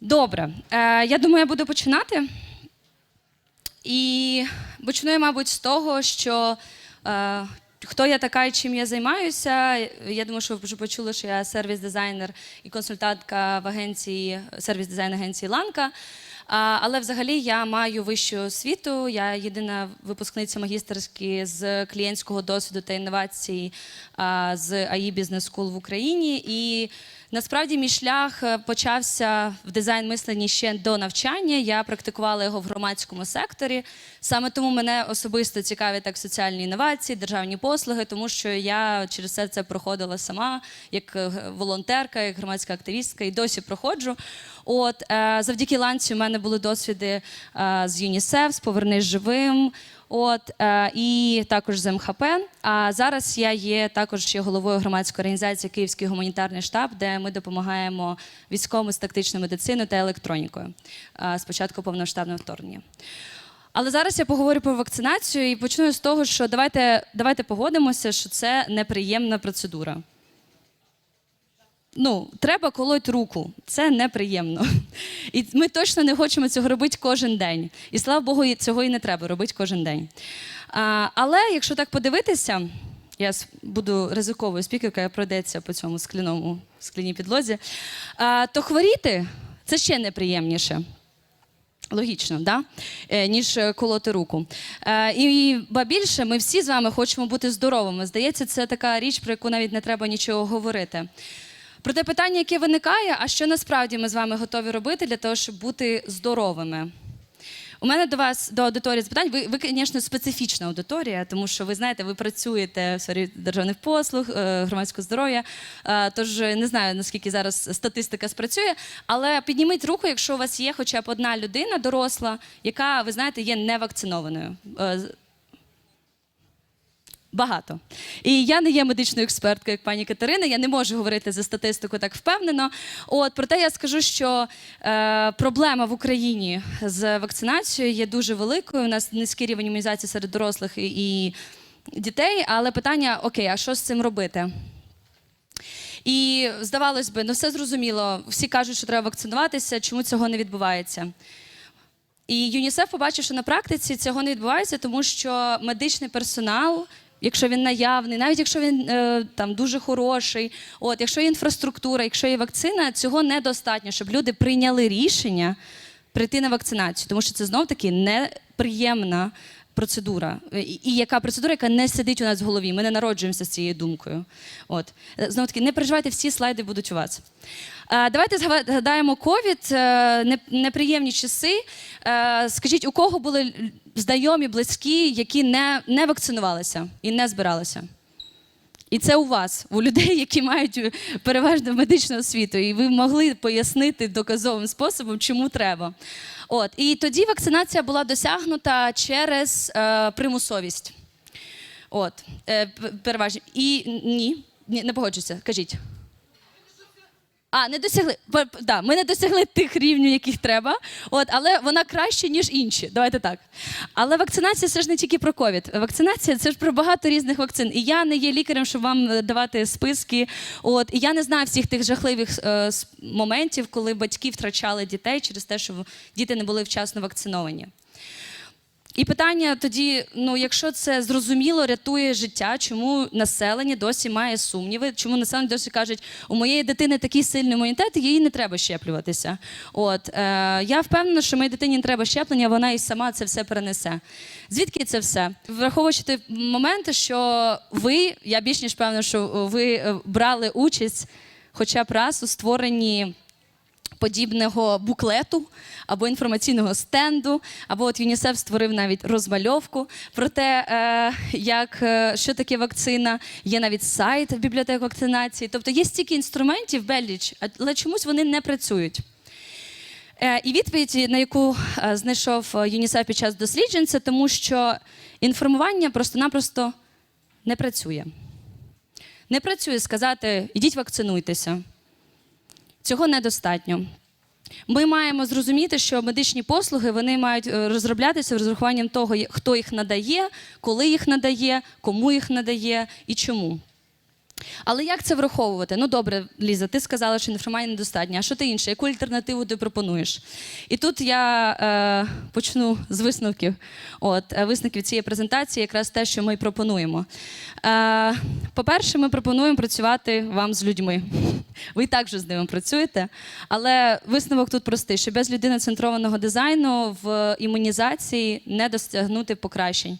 Добре, е, я думаю, я буду починати. І почну я, мабуть, з того, що е, хто я така і чим я займаюся. Я думаю, що ви вже почули, що я сервіс-дизайнер і консультантка в агенції сервіс-дизайн агенції Ланка. А, але взагалі я маю вищу освіту. Я єдина випускниця магістерські з клієнтського досвіду та інновацій а, з AI Business School в Україні. І насправді мій шлях е, почався в дизайн мисленні ще до навчання. Я практикувала його в громадському секторі. Саме тому мене особисто цікаві так соціальні інновації, державні послуги, тому що я через це це проходила сама як е, волонтерка, як громадська активістка, і досі проходжу. От е, завдяки ланці у мене були досвіди з ЮНІСЕФ, з Повернись живим. От е, і також з МХП. А зараз я є також ще головою громадської організації Київський гуманітарний штаб, де ми допомагаємо військовим з тактичною медициною та електронікою е, з початку вторгнення. Але зараз я поговорю про вакцинацію і почну з того, що давайте, давайте погодимося, що це неприємна процедура. Ну, треба колоть руку, це неприємно. І ми точно не хочемо цього робити кожен день. І слава Богу, цього і не треба робити кожен день. А, але якщо так подивитися, я буду ризиковою спікеркою, пройдеться по цьому скляному скляній підлозі, а, то хворіти це ще неприємніше. Логічно, да? Е, ніж е, колоти руку. Е, і ба більше, ми всі з вами хочемо бути здоровими. Здається, це така річ, про яку навіть не треба нічого говорити. Проте питання, яке виникає, а що насправді ми з вами готові робити для того, щоб бути здоровими? У мене до вас до аудиторії запитань. Ви, ви, звісно, специфічна аудиторія, тому що ви знаєте, ви працюєте в сфері державних послуг, е, громадського здоров'я. Е, Тож не знаю наскільки зараз статистика спрацює, але підніміть руку, якщо у вас є хоча б одна людина доросла, яка ви знаєте є невакцинованою. Багато. І я не є медичною експерткою, як пані Катерина. Я не можу говорити за статистику так впевнено. От проте я скажу, що е, проблема в Україні з вакцинацією є дуже великою. У нас низький рівень імунізації серед дорослих і, і дітей. Але питання: окей, а що з цим робити? І здавалось би, ну все зрозуміло. Всі кажуть, що треба вакцинуватися. Чому цього не відбувається? І ЮНІСЕФ побачив, що на практиці цього не відбувається, тому що медичний персонал, якщо він наявний, навіть якщо він е, там дуже хороший, от якщо є інфраструктура, якщо є вакцина, цього недостатньо, щоб люди прийняли рішення прийти на вакцинацію, тому що це знов таки неприємна процедура. І, і яка процедура, яка не сидить у нас в голові. Ми не народжуємося з цією думкою. От знов таки, не переживайте, всі слайди будуть у вас. Е, Давайте згадаємо ковід, е, не- неприємні часи. Е, Скажіть, у кого були знайомі, близькі, які не, не вакцинувалися і не збиралися? І це у вас, у людей, які мають е, переважно медичну освіту, і ви могли пояснити доказовим способом, чому треба. От і тоді вакцинація була досягнута через е, примусовість. От, е, переважно. І ні, ні, не погоджуся. Кажіть. А, не досягли. Да, ми не досягли тих рівнів, яких треба, от, але вона краще, ніж інші. Давайте так. Але вакцинація це ж не тільки про ковід. Вакцинація це ж про багато різних вакцин. І я не є лікарем, щоб вам е, давати списки. От, і я не знаю всіх тих жахливих е, моментів, коли батьки втрачали дітей через те, що діти не були вчасно вакциновані. І питання тоді: ну, якщо це зрозуміло рятує життя, чому населення досі має сумніви? Чому населення досі кажуть, у моєї дитини такий сильний імунітет, їй не треба щеплюватися? От е, я впевнена, що моїй дитині не треба щеплення, вона і сама це все перенесе. Звідки це все? Враховуючи той момент, що ви, я більш ніж певна, що ви е, брали участь хоча б раз у створенні подібного буклету або інформаційного стенду, або от ЮНІСЕФ створив навіть розмальовку про те, е, як, е, що таке вакцина. Є навіть сайт бібліотек вакцинації. Тобто є стільки інструментів, безліч, але чомусь вони не працюють. Е, І відповідь, на яку знайшов ЮНІСЕФ під час досліджень, це тому, що інформування просто-напросто не працює. Не працює сказати, ідіть вакцинуйтеся. Цього недостатньо. Ми маємо зрозуміти, що медичні послуги вони мають е, розроблятися з урахуванням того, хто їх надає, коли їх надає, кому їх надає і чому. Але як це враховувати? Ну добре, Ліза, ти сказала, що інформації недостатньо. А що ти інше? Яку альтернативу ти пропонуєш? І тут я е, почну з висновків. От е, висновків цієї презентації, якраз те, що ми пропонуємо. Е, по-перше, ми пропонуємо працювати вам з людьми. Ви і так вже з ними працюєте. Але висновок тут простий: що без людиноцентрованого дизайну в імунізації не досягнути покращень.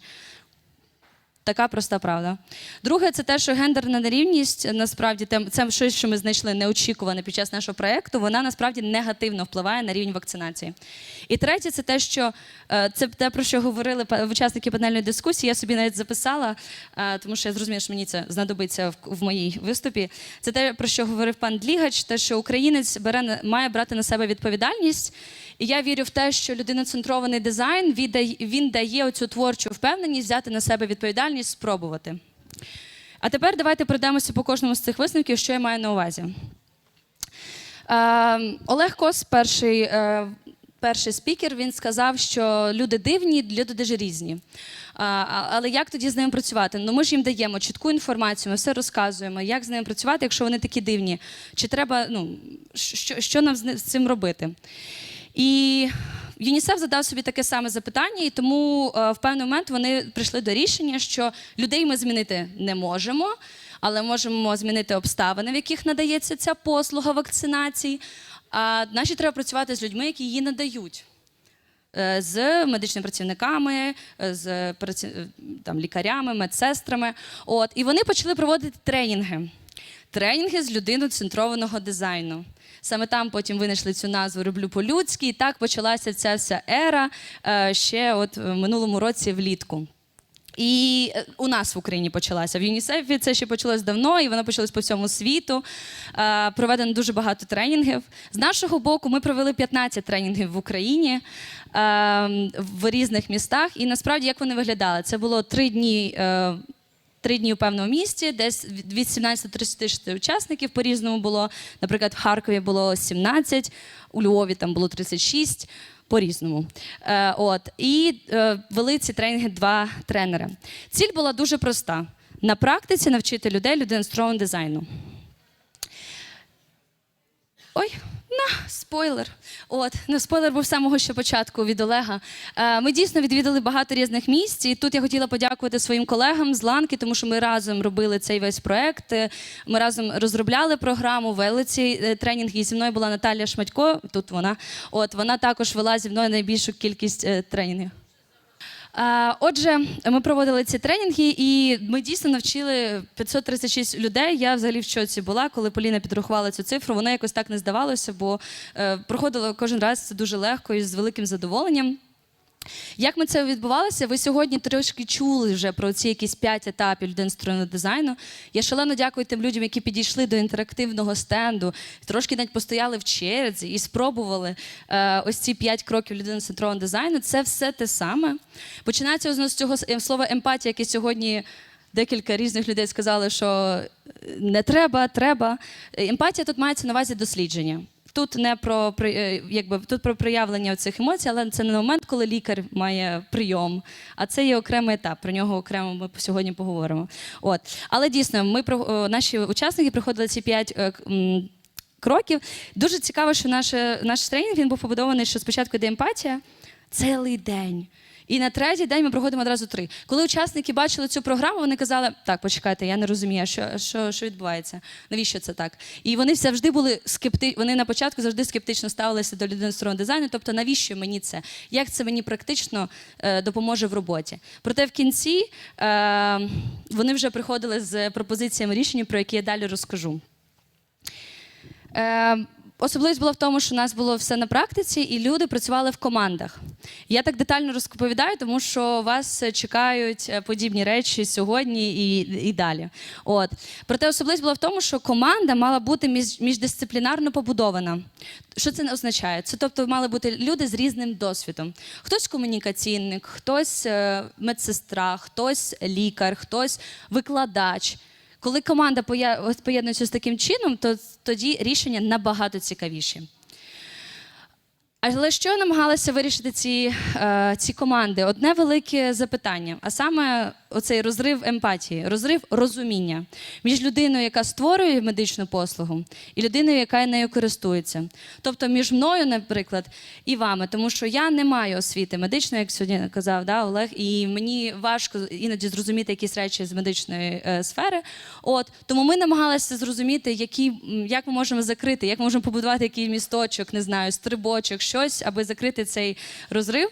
Така проста правда. Друге, це те, що гендерна нерівність насправді це щось, що ми знайшли неочікуване під час нашого проєкту, вона насправді негативно впливає на рівень вакцинації. І третє, це те, що е, це те, про що говорили учасники панельної дискусії. Я собі навіть записала, е, тому що я зрозуміла, що мені це знадобиться в, моїй виступі. Це те, про що говорив пан Длігач, те, що українець бере має брати на себе відповідальність. І я вірю в те, що людиноцентрований дизайн він дає оцю творчу впевненість взяти на себе відповідальність, спробувати. А тепер давайте пройдемося по кожному з цих висновків, що я маю на увазі. Е, Олег Кос, перший, е, перший спікер, він сказав, що люди дивні, люди дуже різні. А, а- але як тоді з ними працювати? Ну ми ж їм даємо чітку інформацію, ми все розказуємо, як з ними працювати, якщо вони такі дивні. Чи треба, ну, що, що нам з цим робити? І ЮНІСЕФ задав собі таке саме запитання, і тому е, в певний момент вони прийшли до рішення, що людей ми змінити не можемо, але можемо змінити обставини, в яких надається ця послуга вакцинації. А значить, треба працювати з людьми, які її надають. Е, З медичними працівниками, з е, там, лікарями, медсестрами. От. І вони почали проводити тренінги. Тренінги з людиноцентрованого дизайну. Саме там потім винайшли цю назву Роблю по-людськи, і так почалася ця вся ера е, ще от в минулому році влітку. І е, у нас в Україні почалася. В ЮНІСЕФі це ще почалось давно, і воно почалось по всьому світу. Е, Проведено дуже багато тренінгів. З нашого боку, ми провели 15 тренінгів в Україні е, в різних містах. І насправді як вони виглядали? Це було три дні. Три дні у певному місті, десь від від 17 до 36 учасників по-різному було. Наприклад, в Харкові було 17, у Львові там було 36, по-різному. Е, от. І е, вели ці тренінги два тренери. Ціль була дуже проста: на практиці навчити людей людинострового дизайну. Ой, на спойлер. От ну спойлер був самого ще початку від Олега. Е, ми дійсно відвідали багато різних місць, і тут я хотіла подякувати своїм колегам з Ланки, тому що ми разом робили цей весь проект. Е, Ми разом розробляли програму, вели ці е, тренінги. І зі мною була Наталія Шматько. Тут вона. От вона також вела зі мною найбільшу кількість е, тренінгів. Е, Отже, ми проводили ці тренінги, і ми дійсно навчили 536 людей. Я взагалі в шоці була, коли Поліна підрахувала цю цифру. Вона якось так не здавалося, бо е, проходило кожен раз це дуже легко і з великим задоволенням. Як ми це відбувалося? Ви сьогодні трошки чули вже про ці якісь п'ять етапів людинстроєного дизайну. Я шалено дякую тим людям, які підійшли до інтерактивного стенду, трошки навіть постояли в черзі і спробували е, ось ці п'ять кроків людиноцентрованого дизайну. Це все те саме. Починається з цього е, слова емпатія, яке сьогодні. Декілька різних людей сказали, що е, не треба, треба. Е, Емпатія тут мається на увазі дослідження. Тут не про е, якби тут про проявлення цих емоцій, але це не момент, коли лікар має прийом, а це є окремий етап. Про нього окремо ми сьогодні поговоримо. От, але дійсно, ми наші учасники проходили ці п'ять. е, Кроків дуже цікаво, що наш, наш тренінг він був побудований, що спочатку йде емпатія цілий день. І на третій день ми проходимо одразу три. Коли учасники бачили цю програму, вони казали: так, почекайте, я не розумію, що, що, що відбувається, навіщо це так? І вони завжди були скепти... Вони на початку завжди скептично ставилися до людиностороннього дизайну. Тобто, навіщо мені це? Як це мені практично е, допоможе в роботі? Проте в кінці е, вони вже приходили з пропозиціями рішень, про які я далі розкажу. Е, Особливість була в тому, що у нас було все на практиці, і люди працювали в командах. Я так детально розповідаю, тому що вас чекають е, подібні речі сьогодні і, і далі. От. Проте особливість була в тому, що команда мала бути між, міждисциплінарно побудована. Що це означає? Це тобто мали бути люди з різним досвідом. Хтось комунікаційник, хтось е, медсестра, хтось лікар, хтось викладач. Коли команда поєднується з таким чином, то тоді рішення набагато цікавіші. Але що намагалися вирішити ці, е, ці команди? Одне велике запитання, а саме оцей розрив емпатії, розрив розуміння між людиною, яка створює медичну послугу, і людиною, яка нею користується. Тобто між мною, наприклад, і вами, тому що я не маю освіти медичної, як сьогодні казав да, Олег, і мені важко іноді зрозуміти якісь речі з медичної е, сфери. От тому ми намагалися зрозуміти, які, як ми можемо закрити, як ми можемо побудувати якийсь місточок, не знаю, стрибочок, щось, аби закрити цей розрив.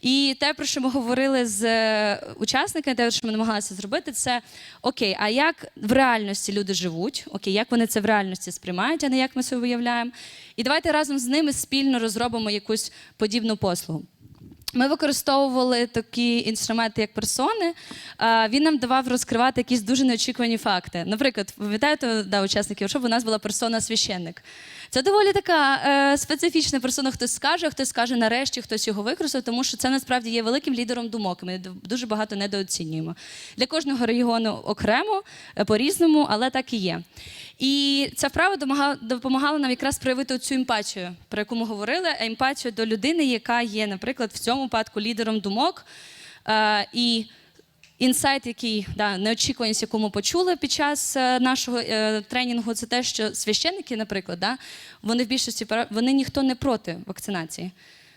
І те, про що ми говорили з е, учасниками, те, що ми намагалися зробити, це окей, а як в реальності люди живуть? Окей, як вони це в реальності сприймають, а не як ми це уявляємо. І давайте разом з ними спільно розробимо якусь подібну послугу. Ми використовували такі інструменти, як персони. Він нам давав розкривати якісь дуже неочікувані факти. Наприклад, пам'ятаєте, да, учасників, щоб у нас була персона священник. Це доволі така е, специфічна персона. Хтось скаже, хтось скаже нарешті, хтось його використав, тому що це насправді є великим лідером думок. Ми дуже багато недооцінюємо. Для кожного регіону окремо, е, по-різному, але так і є. І ця вправа допомагала нам якраз проявити цю емпатію, про яку ми говорили, емпатію до людини, яка є, наприклад, в цьому випадку лідером думок. Е, і інсайт, який да, неочікуваність, яку ми почули під час е, нашого е, тренінгу, це те, що священники, наприклад, да, вони в більшості вони ніхто не проти вакцинації.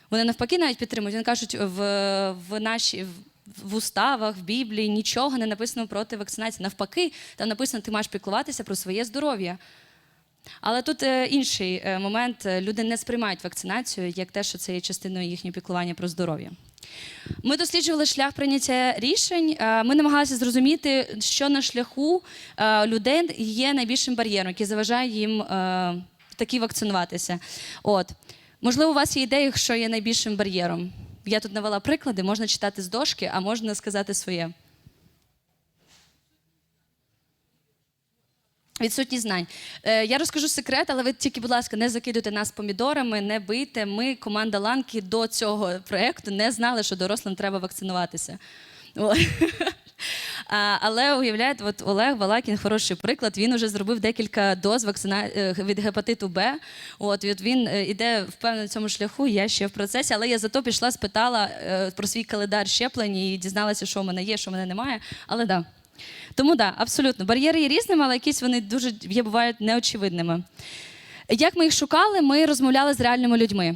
Вони навпаки навіть підтримують. Вони кажуть, в, в нашій. в- уставах, в Біблії нічого не написано проти вакцинації. Навпаки, там написано, ти маєш піклуватися про своє здоров'я. Але тут е, інший е, момент: люди не сприймають вакцинацію як те, що це є частиною їхнього піклування про здоров'я. Ми досліджували шлях прийняття рішень. Е, Ми намагалися зрозуміти, що на шляху е, людей є найбільшим бар'єром, який заважає їм такі таки вакцинуватися. От. Можливо, у вас є ідеї, що є найбільшим бар'єром. Я тут навела приклади, можна читати з дошки, а можна сказати своє. Відсутність знань. Е, я розкажу секрет, але ви тільки, будь ласка, не закидуйте нас помідорами, не бийте. Ми, команда Ланки, до цього проєкту не знали, що дорослим треба вакцинуватися. А, Але уявляєте, от Олег Балакін хороший приклад. Він вже зробив декілька доз вакцина... е, від гепатиту Б. От, от він е, іде впевнено цьому шляху. Я ще в процесі, але я зато пішла, спитала про свій календар щеплень і дізналася, що в мене є, що в мене немає. Але да. Тому да, абсолютно. Бар'єри є різними, але якісь вони дуже є, бувають неочевидними. Як ми їх шукали, ми розмовляли з реальними людьми.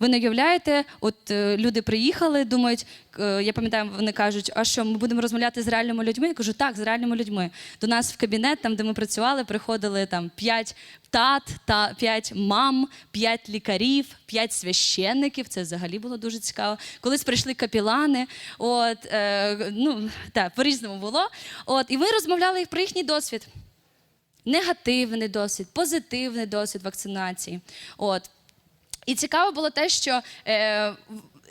Ви не уявляєте, от е, люди приїхали, думають, е, я пам'ятаю, вони кажуть, а що ми будемо розмовляти з реальними людьми? Я кажу, так, з реальними людьми. До нас в кабінет, там, де ми працювали, приходили там п'ять тат та п'ять мам, п'ять лікарів, п'ять священників. Це взагалі було дуже цікаво. Колись прийшли капілани. От е, ну так, по-різному було. От, і ми розмовляли їх про їхній досвід. Негативний досвід, позитивний досвід вакцинації. От. І цікаво було те, що е,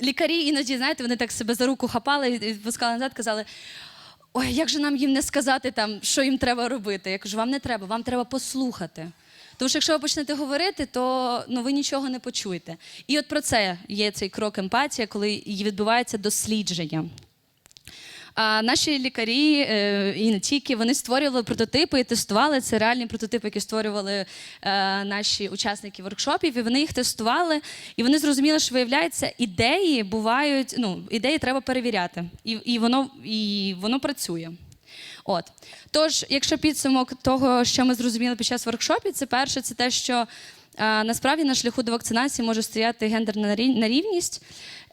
лікарі іноді, знаєте, вони так себе за руку хапали і відпускали назад, казали. Ой, як же нам їм не сказати, там, що їм треба робити? Я кажу, вам не треба, вам треба послухати. Тому що якщо ви почнете говорити, то ну, ви нічого не почуєте. І от про це є цей крок емпатія, коли відбувається дослідження. А наші лікарі е, і не тільки вони створювали прототипи і тестували. Це реальні прототипи, які створювали е, наші учасники воркшопів. І вони їх тестували, і вони зрозуміли, що виявляється, ідеї бувають. Ну, ідеї треба перевіряти, і, і воно і воно працює. От тож, якщо підсумок того, що ми зрозуміли під час воркшопів, це перше, це те, що насправді на шляху до вакцинації може стояти гендерна рі- нерівність.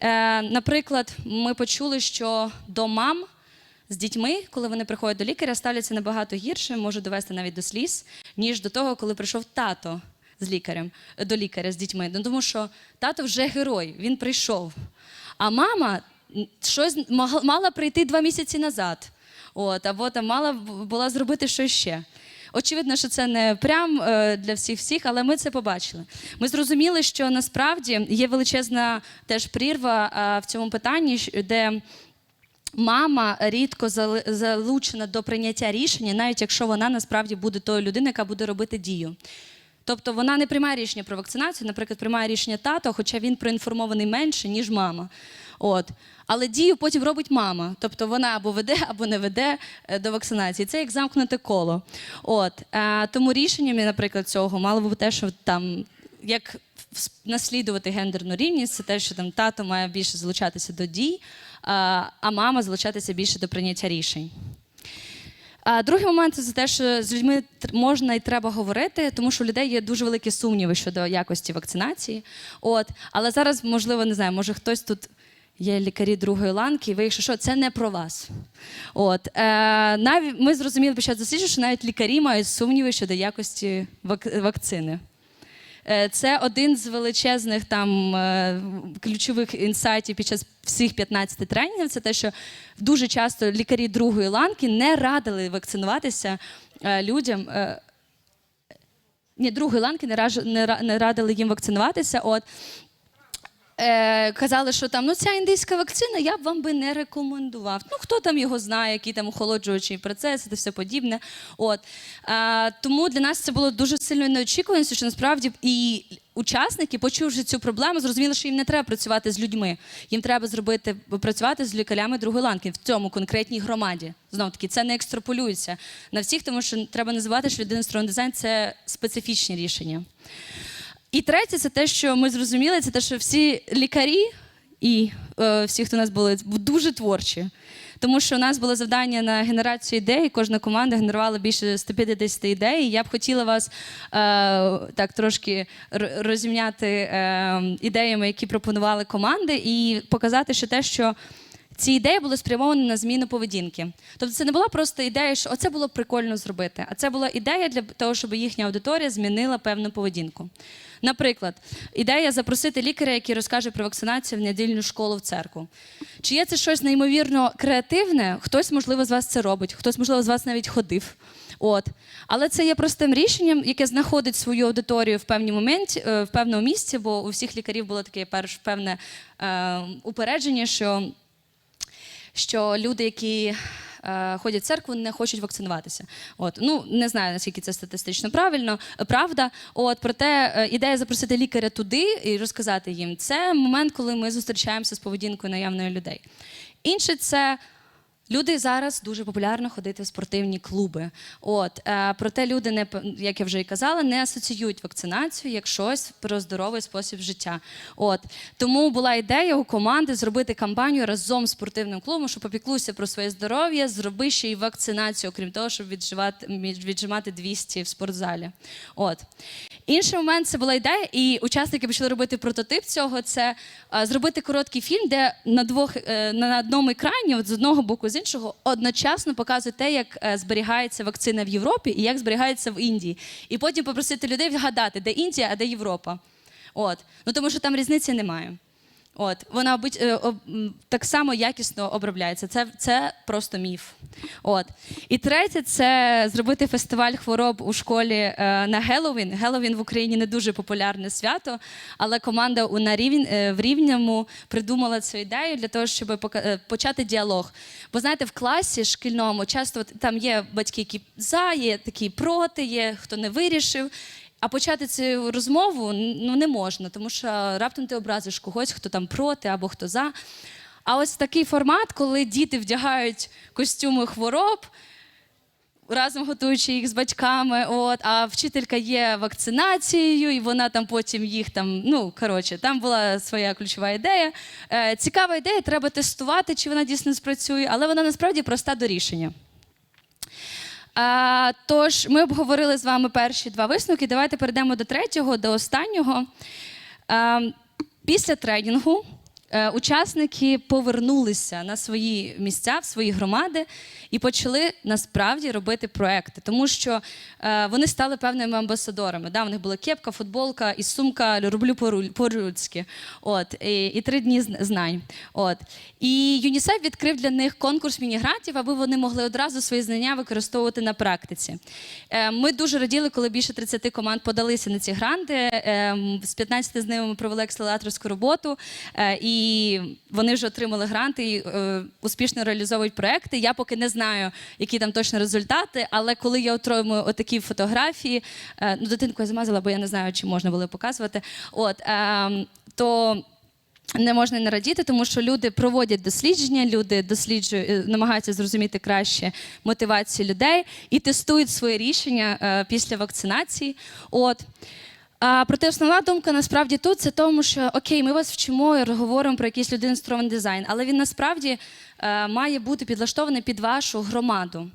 Е, наприклад, ми почули, що до мам з дітьми, коли вони приходять до лікаря, ставляться набагато гірше, може довести навіть до сліз, ніж до того, коли прийшов тато з лікарем до лікаря з дітьми. Ну тому що тато вже герой, він прийшов. А мама щось мала прийти два місяці назад. От, або там мала була зробити щось ще. Очевидно, що це не прям е, для всіх всіх, але ми це побачили. Ми зрозуміли, що насправді є величезна теж прірва е, в цьому питанні, де мама рідко залучена до прийняття рішення, навіть якщо вона насправді буде тою людиною, яка буде робити дію. Тобто вона не приймає рішення про вакцинацію, наприклад, приймає рішення тато, хоча він проінформований менше, ніж мама. От. Але дію потім робить мама. Тобто вона або веде, або не веде е, до вакцинації. Це як замкнуте коло. От. Е, тому рішенням, наприклад, цього мало би те, що там, як наслідувати гендерну рівність. Це те, що там тато має більше залучатися до дій, а, а мама залучатися більше до прийняття рішень. А другий момент це те, що з людьми можна і треба говорити, тому що у людей є дуже великі сумніви щодо якості вакцинації. От, але зараз, можливо, не знаю, може хтось тут. Є лікарі другої ланки, і ви, якщо що, це не про вас. От е, навіть ми зрозуміли під час досліджень, що навіть лікарі мають сумніви щодо якості вак- вакцини. Е, Це один з величезних там е, ключових інсайтів під час всіх 15 тренінгів. Це те, що дуже часто лікарі другої ланки не радили вакцинуватися е, людям. е, Ні, другої ланки не радили їм вакцинуватися. От е, казали, що там ну ця індійська вакцина я б вам би не рекомендував. Ну хто там його знає, які там охолоджуючі процеси та все подібне. От е, тому для нас це було дуже сильною неочікуваністю, що насправді і учасники, почувши цю проблему, зрозуміли, що їм не треба працювати з людьми. Їм треба зробити працювати з лікарями другої ланки в цьому конкретній громаді. Знов таки, це не екстраполюється на всіх, тому що треба називати, що людина сторонній дизайн це специфічні рішення. І третє, це те, що ми зрозуміли, це те, що всі лікарі і е, всі, хто у нас були, дуже творчі. Тому що у нас було завдання на генерацію ідей, кожна команда генерувала більше 150 ідей. Я б хотіла вас е, так трошки р- розімняти е, ідеями, які пропонували команди, і показати, що те, що ці ідеї були спрямовані на зміну поведінки. Тобто це не була просто ідея, що оце було прикольно зробити, а це була ідея для того, щоб їхня аудиторія змінила певну поведінку. Наприклад, ідея запросити лікаря, який розкаже про вакцинацію в недільну школу в церкву. Чи є це щось неймовірно креативне? Хтось, можливо, з вас це робить, хтось, можливо, з вас навіть ходив. От. Але це є простим рішенням, яке знаходить свою аудиторію в певній моменті, е, в певному місці, бо у всіх лікарів було таке перш певне е, упередження, що що люди, які е, ходять в церкву, не хочуть вакцинуватися. От ну не знаю наскільки це статистично правильно, е, правда. От проте е, ідея запросити лікаря туди і розказати їм це момент, коли ми зустрічаємося з поведінкою наявної людей. Інше це. Люди зараз дуже популярно ходити в спортивні клуби. От е, проте люди не як я вже і казала, не асоціюють вакцинацію як щось про здоровий спосіб життя. От тому була ідея у команди зробити кампанію разом з спортивним клубом, що попіклуйся про своє здоров'я, зроби ще й вакцинацію, окрім того, щоб відживати віджимати 200 в спортзалі. От інший момент це була ідея, і учасники почали робити прототип цього. Це е, зробити короткий фільм, де на двох е, на одному екрані, от з одного боку, іншого, одночасно показує те, як е, зберігається вакцина в Європі і як зберігається в Індії. І потім попросити людей вгадати, де Індія, а де Європа. От. Ну тому що там різниці немає. От, вона обить- е, так само якісно обробляється. Це, це просто міф. От. І третє це зробити фестиваль хвороб у школі е, на Геловін. Геловін в Україні не дуже популярне свято, але команда у на рівень, е, в Рівному придумала цю ідею для того, щоб почати діалог. Бо знаєте, в класі шкільному часто там є батьки, які за, є такі проти, є хто не вирішив. А почати цю розмову ну не можна, тому що раптом ти образиш когось, хто там проти або хто за. А ось такий формат, коли діти вдягають костюми хвороб, разом готуючи їх з батьками, от, а вчителька є вакцинацією, і вона там потім їх там. Ну коротше, там була своя ключова ідея. Е, цікава ідея, треба тестувати, чи вона дійсно спрацює, але вона насправді проста до рішення. Тож, ми обговорили з вами перші два висновки. Давайте перейдемо до третього, до останнього. Після тренінгу учасники повернулися на свої місця, в свої громади і почали насправді робити проекти, тому що е, вони стали певними амбасадорами. Да, у них була кепка, футболка і сумка роблю по-людськи. От, і, і три дні зн- знань. От. І ЮНІСЕФ відкрив для них конкурс міні-грантів, аби вони могли одразу свої знання використовувати на практиці. Е, Ми дуже раділи, коли більше 30 команд подалися на ці гранти. Е, З 15 з ними ми провели акселераторську роботу, е, і вони вже отримали гранти і е, успішно реалізовують проекти. Я поки не знаю, які там точно результати, але коли я отримую отакі фотографії, е, ну дитинку я замазала, бо я не знаю, чи можна було показувати. От ем, то. Не можна не радіти, тому що люди проводять дослідження, люди досліджують, е, намагаються зрозуміти краще мотивацію людей і тестують свої рішення е, після вакцинації. От. А, проте основна думка насправді тут це тому, що окей, ми вас вчимо і говоримо про якийсь людино-центрований дизайн, але він насправді е, має бути підлаштований під вашу громаду.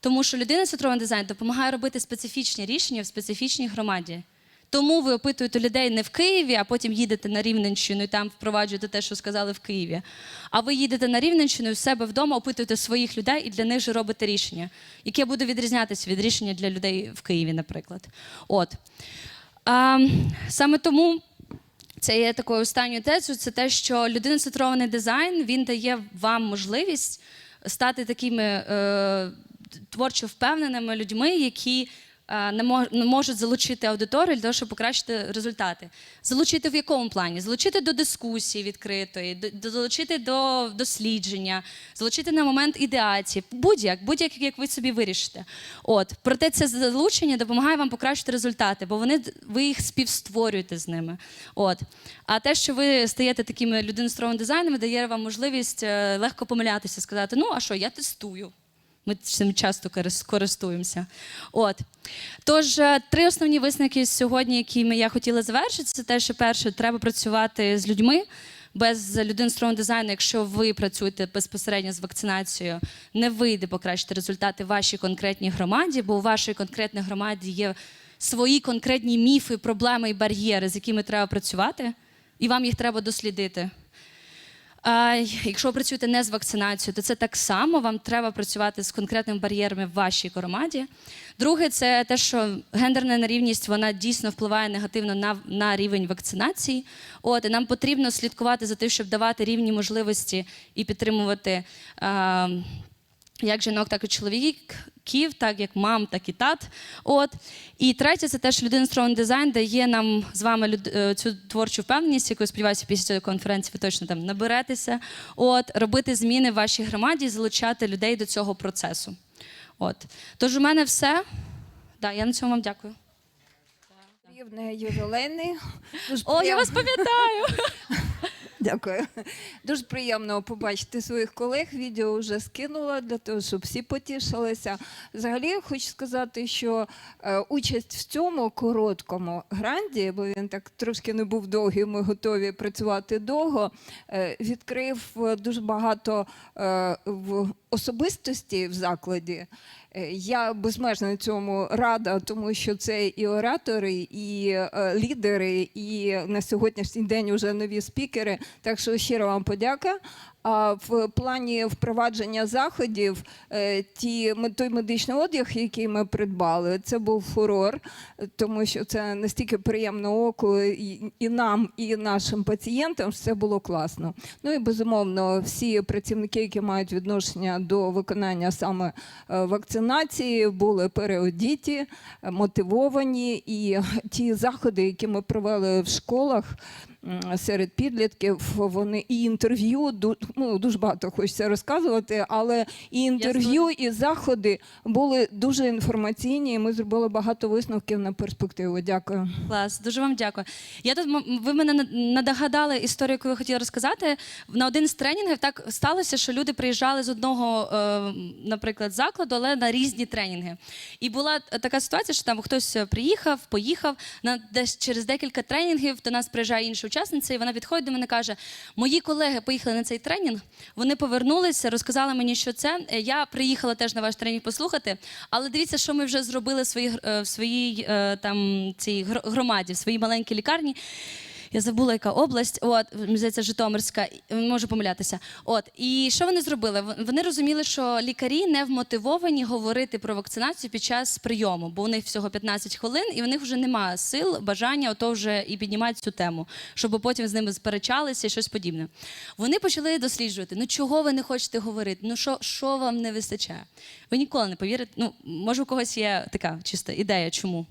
Тому що людино-центрований дизайн допомагає робити специфічні рішення в специфічній громаді. Тому ви опитуєте людей не в Києві, а потім їдете на Рівненщину і там впроваджуєте те, що сказали в Києві. А ви їдете на Рівненщину і в себе вдома опитуєте своїх людей і для них же робите рішення, яке буде відрізнятися від рішення для людей в Києві, наприклад. От. А, саме тому це є такою останньою тезою, це те, що людино-центрований дизайн він дає вам можливість стати такими е, творчо впевненими людьми, які не можуть залучити аудиторію для того, щоб покращити результати. Залучити в якому плані? Залучити до дискусії відкритої, залучити до дослідження, залучити на момент ідеації, будь-як, будь-як, як ви собі вирішите. От проте це залучення допомагає вам покращити результати, бо вони ви їх співстворюєте з ними. От а те, що ви стаєте такими людино-стровими дизайнами, дає вам можливість е, легко помилятися, сказати: ну а що, я тестую. Ми цим часто користуємося. От. Тож, е, три основні висновки сьогодні, якими я хотіла завершити, це те, що перше, треба працювати з людьми. Без людинного дизайну, якщо ви працюєте безпосередньо з вакцинацією, не вийде покращити результати вашій конкретній громаді, бо у вашій конкретній громаді є свої конкретні міфи, проблеми і бар'єри, з якими треба працювати, і вам їх треба дослідити. Якщо ви працюєте не з вакцинацією, то це так само. Вам треба працювати з конкретними бар'єрами в вашій громаді. Друге, це те, що гендерна нерівність вона дійсно впливає негативно на, на рівень вакцинації. От і нам потрібно слідкувати за тим, щоб давати рівні можливості і підтримувати. А, як жінок, так і чоловіків, так як мам, так і тат. От. І третє, це теж людино-стронний дизайн дає нам з вами люд- е, цю творчу впевненість, яку сподіваюся, після цієї конференції ви точно там наберетеся. От, робити зміни в вашій громаді і залучати людей до цього процесу. От. Тож у мене все. Да, я на цьому вам дякую. Рівне Ювілейний. О, я вас пам'ятаю. Дякую. Дуже приємно побачити своїх колег. Відео вже скинула для того, щоб всі потішилися. Взагалі, хочу сказати, що е, участь в цьому короткому гранді, бо він так трошки не був довгий, ми готові працювати довго, е, відкрив е, дуже багато в особистості в закладі. Е, Я безмежно цьому рада, тому що це і оратори, і е, лідери, і на сьогоднішній день вже нові спікери. Так що щиро вам подяка. А в плані впровадження заходів, е, ті той медичний одяг, який ми придбали, це був фурор, тому що це настільки приємно оку і, і нам, і нашим пацієнтам. що Це було класно. Ну і безумовно, всі працівники, які мають відношення до виконання саме е, вакцинації, були переодіті, е, мотивовані, і ті заходи, які ми провели в школах. Серед підлітків вони і інтерв'ю ну, дуже багато хочеться розказувати, але і інтерв'ю, і заходи були дуже інформаційні. і Ми зробили багато висновків на перспективу. Дякую. Клас, дуже вам дякую. Я тут ви мене над- надогадали історію, яку я хотіла розказати. На один з тренінгів так сталося, що люди приїжджали з одного, е, наприклад, закладу, але на різні тренінги. І була така ситуація, що там хтось приїхав, поїхав на десь через декілька тренінгів. До нас приїжджає інша учасниця, і вона підходить до мене і каже: Мої колеги поїхали на цей тренінг. Вони повернулися, розказали мені, що це. Е, Я приїхала теж на ваш тренінг послухати, але дивіться, що ми вже зробили в своїй, е, в своїй е, там цій громаді, в своїй маленькій лікарні. Я забула, яка область, от здається, Житомирська, можу помилятися. От і що вони зробили? Вони розуміли, що лікарі не вмотивовані говорити про вакцинацію під час прийому, бо у них всього 15 хвилин, і в них вже немає сил, бажання ото вже і піднімати цю тему, щоб потім з ними сперечалися і щось подібне. Вони почали досліджувати: ну чого ви не хочете говорити? Ну що, що вам не вистачає? Ви ніколи не повірите. Ну, може, у когось є така чиста ідея, чому?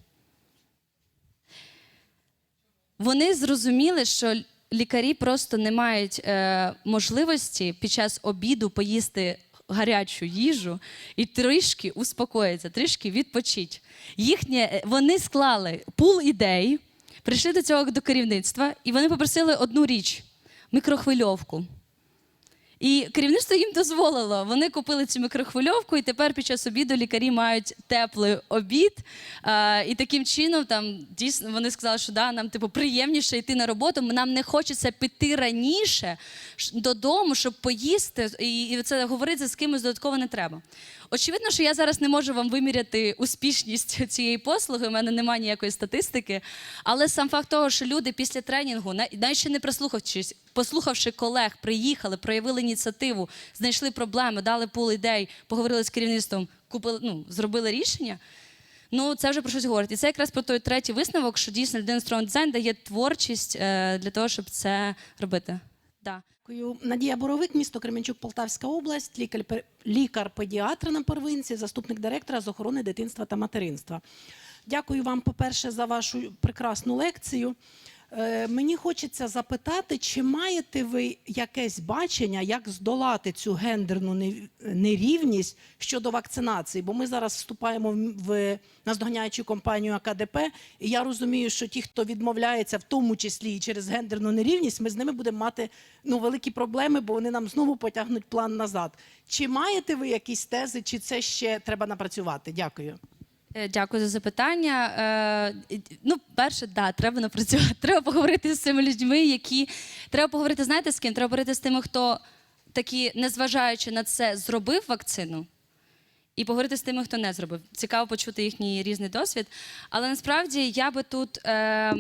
Вони зрозуміли, що лікарі просто не мають е, можливості під час обіду поїсти гарячу їжу і трішки успокоїться, трішки відпочить. Їхнє, е, вони склали пул ідей, прийшли до цього до керівництва, і вони попросили одну річ мікрохвильовку. І керівництво їм дозволило. Вони купили цю мікрохвильовку, і тепер під час обіду лікарі мають теплий обід. А, і таким чином там дійсно вони сказали, що да, нам типу приємніше йти на роботу. Нам не хочеться піти раніше додому, щоб поїсти, і, і це говорити з кимось додатково не треба. Очевидно, що я зараз не можу вам виміряти успішність цієї послуги. У мене немає ніякої статистики. Але сам факт того, що люди після тренінгу, на- навіть ще не прислухавшись, послухавши колег, приїхали, проявили ініціативу, знайшли проблеми, дали пул ідей, поговорили з керівництвом, купили, ну, зробили рішення. Ну, це вже про щось говорить. І це якраз про той третій висновок, що дійсно людина Strong Design дає творчість е, для того, щоб це робити. Дякую. Надія Боровик, місто Кременчук, Полтавська область, лікар, лікар-педіатр на первинці, заступник директора з охорони дитинства та материнства. Дякую вам, по-перше, за вашу прекрасну лекцію. Е, мені хочеться запитати, чи маєте ви якесь бачення, як здолати цю гендерну не- нерівність щодо вакцинації? Бо ми зараз вступаємо в наздоганяючу компанію АКДП, і я розумію, що ті, хто відмовляється, в тому числі і через гендерну нерівність, ми з ними будемо мати ну, великі проблеми, бо вони нам знову потягнуть план назад. Чи маєте ви якісь тези, чи це ще треба напрацювати? Дякую. Е, Дякую за запитання. Е, Ну, перше, да, треба напрацювати. Треба поговорити з цими людьми, які треба поговорити, знаєте, з ким? Треба поговорити з тими, хто такі, незважаючи на це, зробив вакцину. І поговорити з тими, хто не зробив. Цікаво почути їхній різний досвід. Але насправді я би тут е,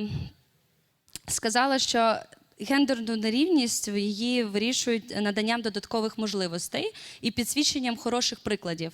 сказала, що гендерну нерівність її вирішують наданням додаткових можливостей і підсвідченням хороших прикладів.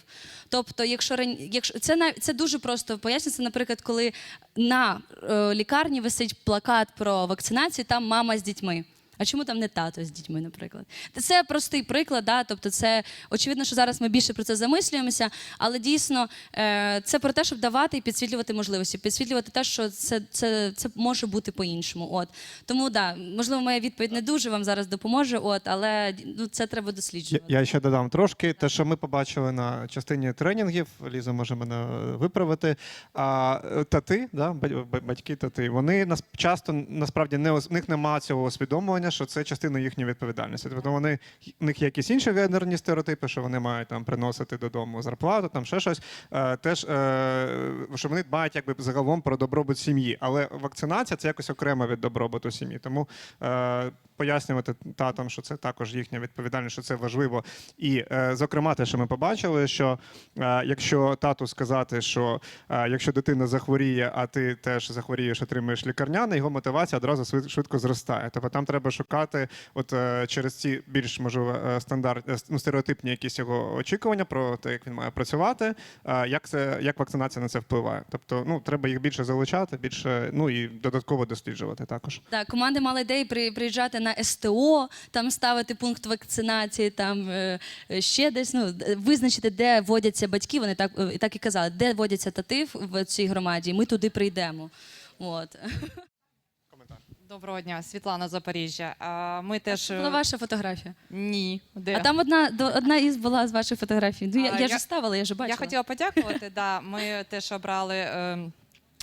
Тобто, якщо якщо це це дуже просто пояснюється, наприклад, коли на е, лікарні висить плакат про вакцинацію, там мама з дітьми. А чому там не тато з дітьми, наприклад? Це простий приклад, да? тобто це очевидно, що зараз ми більше про це замислюємося, але дійсно е, це про те, щоб давати і підсвітлювати можливості, підсвітлювати те, що це, це, це може бути по-іншому. От тому да, можливо, моя відповідь не дуже вам зараз допоможе, от, але ну, це треба досліджувати. я ще додам трошки. Те, що ми побачили на частині тренінгів, Ліза може мене виправити. А тати, да, ба- ба- батьки тати, вони нас часто насправді не в них немає цього усвідомлення, що це частина їхньої відповідальності. Тобто вони в них є якісь інші гендерні стереотипи, що вони мають там приносити додому зарплату, там ще щось. Е, теж е, що вони дбають якби загалом про добробут сім'ї. Але вакцинація це якось окремо від добробуту сім'ї. Тому е, пояснювати татам, що це також їхня відповідальність, що це важливо. І, зокрема, те, що ми побачили, що якщо тату сказати, що якщо дитина захворіє, а ти теж захворієш, отримуєш лікарняне, його мотивація одразу швидко зростає. Тобто там треба шукати, от е, через ці більш можливо е, стандарт, е, ну, стереотипні якісь його очікування про те, як він має працювати, як це як вакцинація на це впливає. Тобто, ну треба їх більше залучати, більше ну і додатково досліджувати також. Так, команди мали ідеї при- приїжджати на СТО, там ставити пункт вакцинації, там ще десь ну, визначити, де водяться батьки. Вони так, і так і казали, де водяться тати в- в цій громаді, ми туди прийдемо. От. Доброго дня, Світлана Запоріжжя. А, Ми теж Це була ваша фотографія. ні. Де? А там одна, до- одна із була з ваших фотографій. Ну, я, А, я, ж я- ставила, я ж бачила. Я хотіла подякувати. да, ми теж обрали. ем,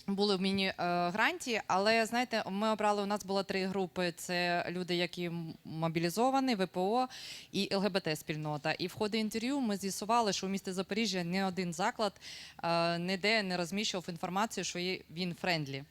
Були в міні-гранті, але знаєте, ми обрали. У нас було три групи: це люди, які м- мобілізовані, ВПО і ЛГБТ-спільнота. І в ході інтерв'ю ми з'ясували, що у місті Запоріжжя ні один заклад е, ніде не розміщував інформацію, що є- він френдлі.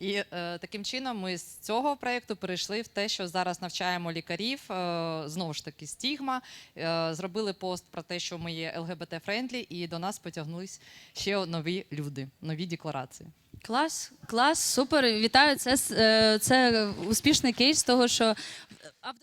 І е, таким чином ми з цього проєкту перейшли в те, що зараз навчаємо лікарів. Е, знову ж таки, стігма. Е, зробили пост про те, що ми є ЛГБТ-френдлі, і до нас потягнулись ще нові люди, нові декларації. Клас, клас, супер. Вітаю. Це, е, це успішний кейс того, що